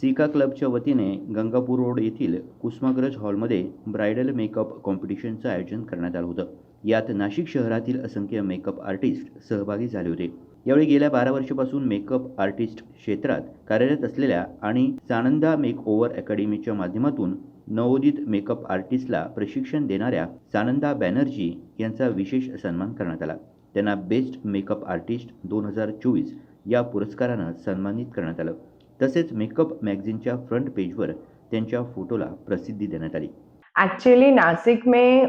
सिका क्लबच्या वतीने गंगापूर रोड येथील कुसुमाग्रज हॉलमध्ये ब्रायडल मेकअप कॉम्पिटिशनचं आयोजन करण्यात आलं होतं. यात नाशिक शहरातील असंख्य मेकअप आर्टिस्ट सहभागी झाले होते. यावेळी गेल्या बारा वर्षापासून मेकअप आर्टिस्ट क्षेत्रात कार्यरत असलेल्या आणि सानंदा मेक ओव्हर अकॅडमीच्या माध्यमातून नवोदित मेकअप आर्टिस्टला प्रशिक्षण देणाऱ्या सानंदा बॅनर्जी यांचा विशेष सन्मान करण्यात आला. त्यांना बेस्ट मेकअप आर्टिस्ट दोन हजार चोवीस या पुरस्कारानं सन्मानित करण्यात आलं. तसेच मेकअप मॅगझिनच्या फ्रंट पेजवर त्यांच्या फोटोला प्रसिद्धी देण्यात आली. एक्चुअली नासिक में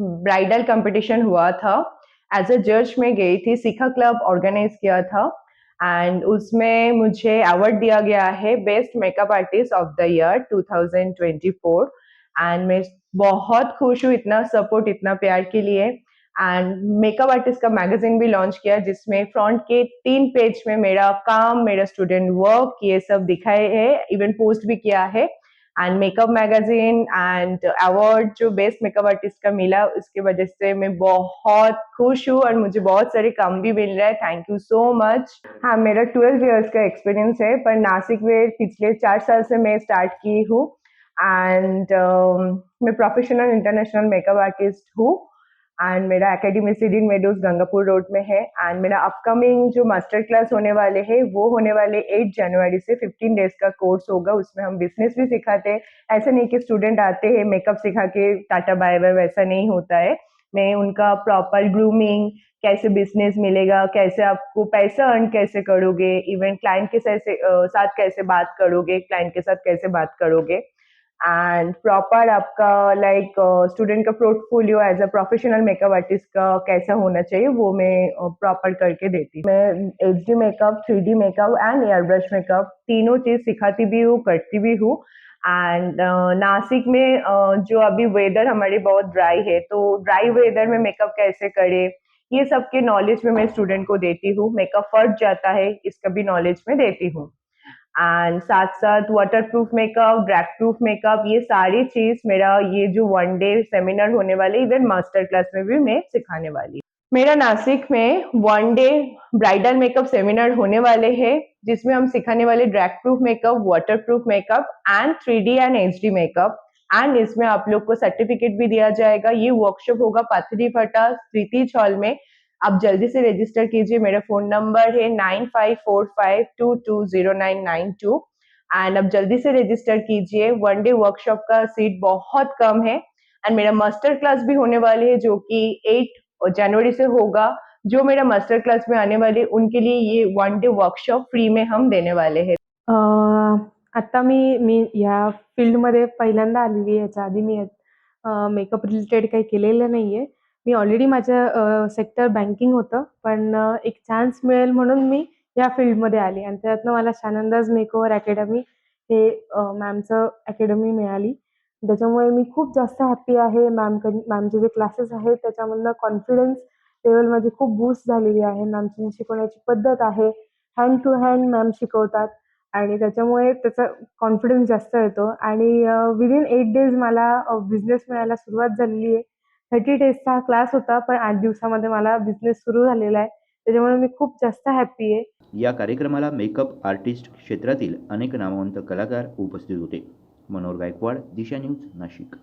ब्राइडल कंपटीशन हुआ था. एज अ जज में गई थी सिखा क्लब ऑर्गेनाइज किया था. एंड उसमें मुझे अवार्ड दिया गया है best makeup artist of the year 2024 and मैं बहुत खुश हूँ इतना सपोर्ट इतना प्यार के लिए। एंड मेकअप आर्टिस्ट का मैगजीन भी लॉन्च किया जिसमें फ्रंट के तीन पेज में मेरा काम मेरा स्टूडेंट वर्क ये सब दिखाए है इवन पोस्ट भी किया है। And makeup magazine and award जो बेस्ट मेकअप आर्टिस्ट का मिला उसकी वजह से मैं बहुत खुश हूँ और मुझे बहुत सारे काम भी मिल रहा है। थैंक यू सो मच हाँ मेरा ट्वेल्व ईयर्स का एक्सपीरियंस है पर नासिक में पिछले चार साल से मैं स्टार्ट की हूँ। एंड uh, मैं प्रोफेशनल इंटरनेशनल मेकअप आर्टिस्ट हूँ। एंड मेरा एकेडमी सीडिन मेडोज गंगापुर रोड में है. एंड मेरा अपकमिंग जो मास्टर क्लास होने वाले हैं, वो होने वाले 8 जनवरी से 15 डेज़ का कोर्स होगा. उसमें हम बिज़नेस भी सिखाते हैं. ऐसा नहीं कि स्टूडेंट आते हैं मेकअप सिखा के टाटा बाय बाय वैसा नहीं होता है. मैं उनका प्रॉपर ग्रूमिंग कैसे बिज़नेस मिलेगा, कैसे आपको पैसा अर्न कैसे करोगे इवन क्लाइंट के साथ कैसे बात करोगे क्लाइंट के साथ कैसे बात करोगे. एंड प्रॉपर आपका लाइक स्टूडेंट का portfolio as a professional makeup artist का कैसा होना चाहिए वो मैं प्रॉपर करके देती मैं H D makeup three D makeup and air brush makeup तीनों चीज़ सिखाती भी हूँ करती भी हूँ। एंड नासिक में uh, जो अभी वेदर हमारी बहुत ड्राई है तो ड्राई वेदर में मेकअप कैसे करे ये सब के नॉलेज में मैं स्टूडेंट को देती हूँ। मेकअप फट जाता है इसका भी नॉलेज में देती हूँ। एंड साथ साथ waterproof makeup drag proof makeup ये सारी चीज़ मेरा ये जो वन डे सेमिनार होने वाले इवन मास्टर क्लास में भी मैं सिखाने वाली मेरा नासिक में one day bridal makeup seminar होने वाले हैं, जिसमें हम सिखाने वाले drag proof makeup waterproof makeup and three D and H D makeup and इसमें आप लोग को सर्टिफिकेट भी दिया जाएगा। ये वर्कशॉप होगा पाथरी फटा स्थिति हॉल में। आप जल्दी से रजिस्टर कीजिए। मेरा फ़ोन नंबर है nine five four five two two zero nine nine two and अब जल्दी से रजिस्टर कीजिए। वन डे वर्कशॉप का सीट बहुत कम है एंड मेरा मास्टर क्लास भी होने वाले है जो कि एट जनवरी से होगा। जो मेरा मास्टर क्लास में आने वाले उनके लिए ये वन डे वर्कशॉप फ्री में हम देने वाले हैं। आत्ता मी मी ह्या फील्डमध्ये पहिल्यांदा आलेली याच्या आधी मी मेकअप रिलेटेड काही केलेलं नाही आहे मी ऑलरेडी माझं सेक्टर बँकिंग होतं पण एक चान्स मिळेल म्हणून मी या फील्डमध्ये आली. आणि त्यातनं मला शानंदाज मेकओवर अकॅडमी हे मॅमचं अकॅडमी मिळाली. त्याच्यामुळे मी खूप जास्त हॅप्पी आहे. मॅमकडे मॅमचे जे क्लासेस आहेत त्याच्यामधनं कॉन्फिडन्स लेवल माझी खूप बूस्ट झालेली आहे. मॅमची शिकवण्याची पद्धत आहे हँड टू हँड मॅम शिकवतात. आणि त्याच्यामुळे त्याचा कॉन्फिडन्स जास्त येतो. आणि विदिन एट डेज मला बिझनेस मिळायला सुरुवात झालेली आहे. थर्टी डेजचा हा क्लास होता पण आठ दिवसामध्ये मला बिझनेस सुरू झालेला आहे. त्याच्यामुळे मी खूप जास्त हॅप्पी आहे. या कार्यक्रमाला मेकअप आर्टिस्ट क्षेत्रातील अनेक नामवंत कलाकार उपस्थित होते. मनोहर गायकवाड दिशा न्यूज नाशिक.